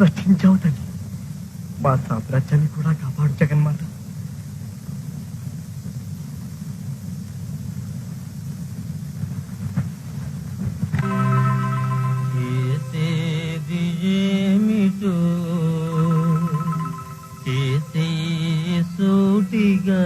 రక్షించావు తల్లి మా సామ్రాజ్యాన్ని కూడా కాపాడు జగన్మాత. ఏమిటో చేసే సూటిగా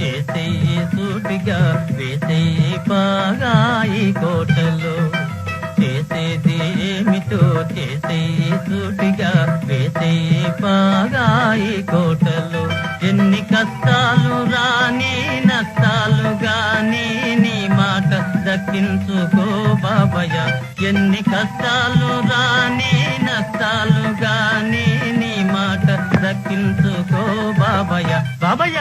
ఏమిటో చేసే సూటిగా వేసే పాగాయి ఈ కోటలో. చేసేది ఏమిటో చేసే సూటిగా వేసే పాగాయి ఈ కోటలో. ఎన్ని కష్టాలు రాని నష్టాలు గాని నీ మాట దక్కించుకో బాబయ్య. ఎన్ని కష్టాలు రాని నష్టాలు గాని నీ మాట దక్కించుకో బాబయ్య. బాబయ్య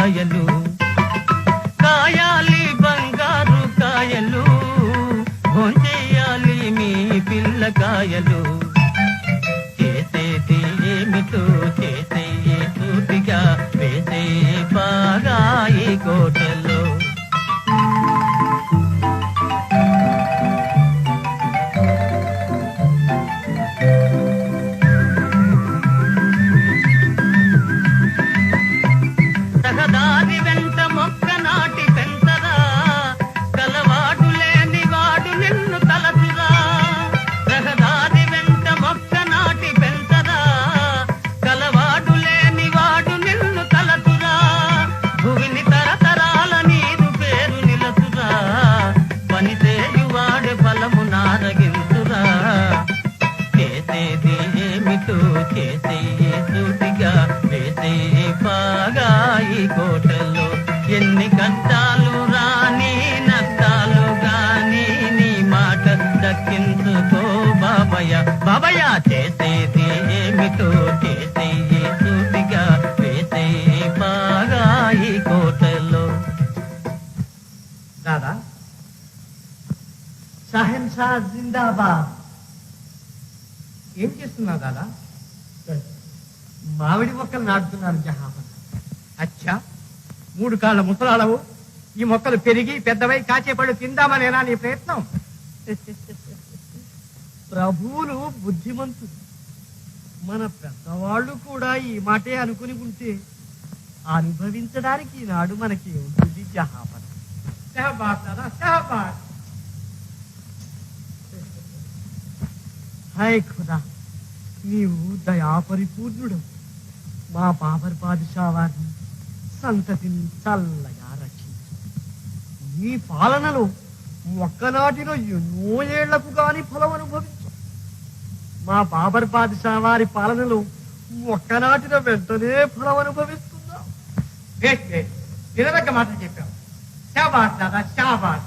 కాయలు. కాయాలి బంగారు కాయలు. భోంచెయ్యాలి మీ పిల్ల కాయలు. చేసేది ఏమిటో పని వాడే బలము నారగించురా చేసేది ఏమిటో చేసే సూటిగా వేసే బాగా ఈ కోటలో. ఎన్ని కష్టాలు రాని నష్టాలు గాని నీ మాట దక్కించుకో బాబయ్య. బాబయ్య చేసే షాహెన్షా జిందాబాద్. ఏం చేస్తున్నావు దాదా? మామిడి మొక్కలు నాటుతున్నాను జహాపన్ అచ్చా మూడు కాళ్ళ ముసలాడవు ఈ మొక్కలు పెరిగి పెద్దవై కాచేపళ్ళు తిందామనేనా నీ ప్రయత్నం? ప్రభువులు బుద్ధిమంతులు. మన పెద్దవాళ్ళు కూడా ఈ మాటే అనుకుని ఉంటే అనుభవించడానికి ఈనాడు మనకి ఉంటుంది జహాపన షహబాద్ దాదా షహబాద్ హాయ్ ఖుదా నీవు దయాపరిపూర్ణుడు. మా బాబర్ బాదుషా వారిని సంతతిని చల్లగా రక్షించు. నీ పాలనలో ఒక్కనాటిలో ఎన్నో ఏళ్ళకు గాని ఫలం అనుభవించు. మా బాబర్ బాదుషా వారి పాలనలో మొక్కనాటిన వెంటనే ఫలం అనుభవిస్తున్నాం నిలదగ్గ మాట చెప్పావు. షాబాద్ దాదా శాబాద్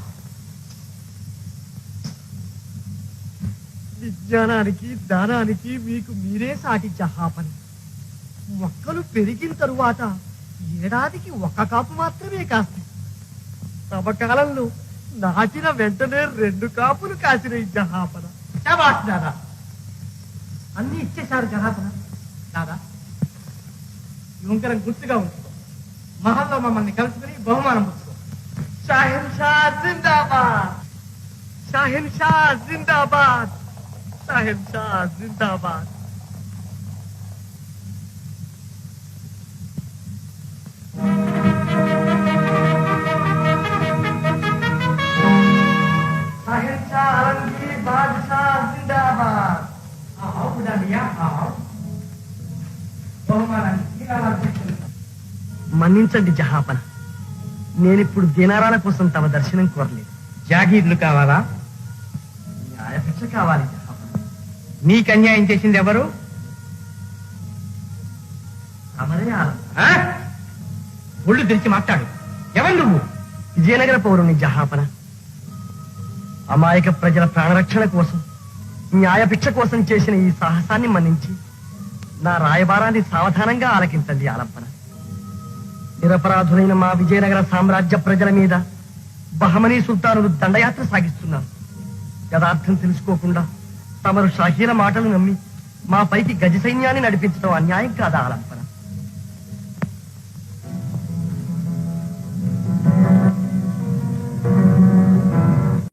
విజ్ఞానానికి దానానికి మీకు మీరే సాటి జహాపని మొక్కలు పెరిగిన తరువాత ఏడాదికి ఒక కాపు మాత్రమే కాస్తాయి సమకాలంలో నాటిన వెంటనే రెండు కాపులు కాసిన ఈ జహాపన. శబాష్ దాదా. అన్ని ఇచ్చేశారు జనార్దన దాదా ఈ గుర్తుగా ఉంచుకో. మహల్లో మమ్మల్ని కలుసుకుని బహుమానం పుచ్చుకో. షాహిన్ షా జిందాబాద్. షాహిన్ షా జిందాబాద్. షాహిన్ షా జిందాబాద్ షాహిన్ షా ఆలంగీర్ బాద్షా జిందాబాద్ आओ बुला लिया आओ బహుమానాన్ని ఈనాడు తీసుకుంటాం. మన్నించండి జహాపన నేనిప్పుడు దినారాల కోసం తమ దర్శనం కోరలేదు జాగీర్లు కావాలా న్యాయభిక్ష కావాలి జహాపన నీకు అన్యాయం చేసింది ఎవరు? ఒళ్ళు తెరిచి మాట్లాడు. ఎవరు నువ్వు? విజయనగర పౌరుని జహాపన. అమాయక ప్రజల ప్రాణరక్షణ కోసం న్యాయభిక్ష కోసం చేసిన ఈ సాహసాన్ని మన్నించి నా రాయబారాన్ని సావధానంగా ఆలకించండి ఆలంపన నిరపరాధులైన మా విజయనగర సామ్రాజ్య ప్రజల మీద బహమనీ సుల్తానులు దండయాత్ర సాగిస్తున్నారు. యథార్థం తెలుసుకోకుండా తమరు షాహీల మాటలు నమ్మి మా పైకి గజ సైన్యాన్ని నడిపించడం అన్యాయం కాదా అలంప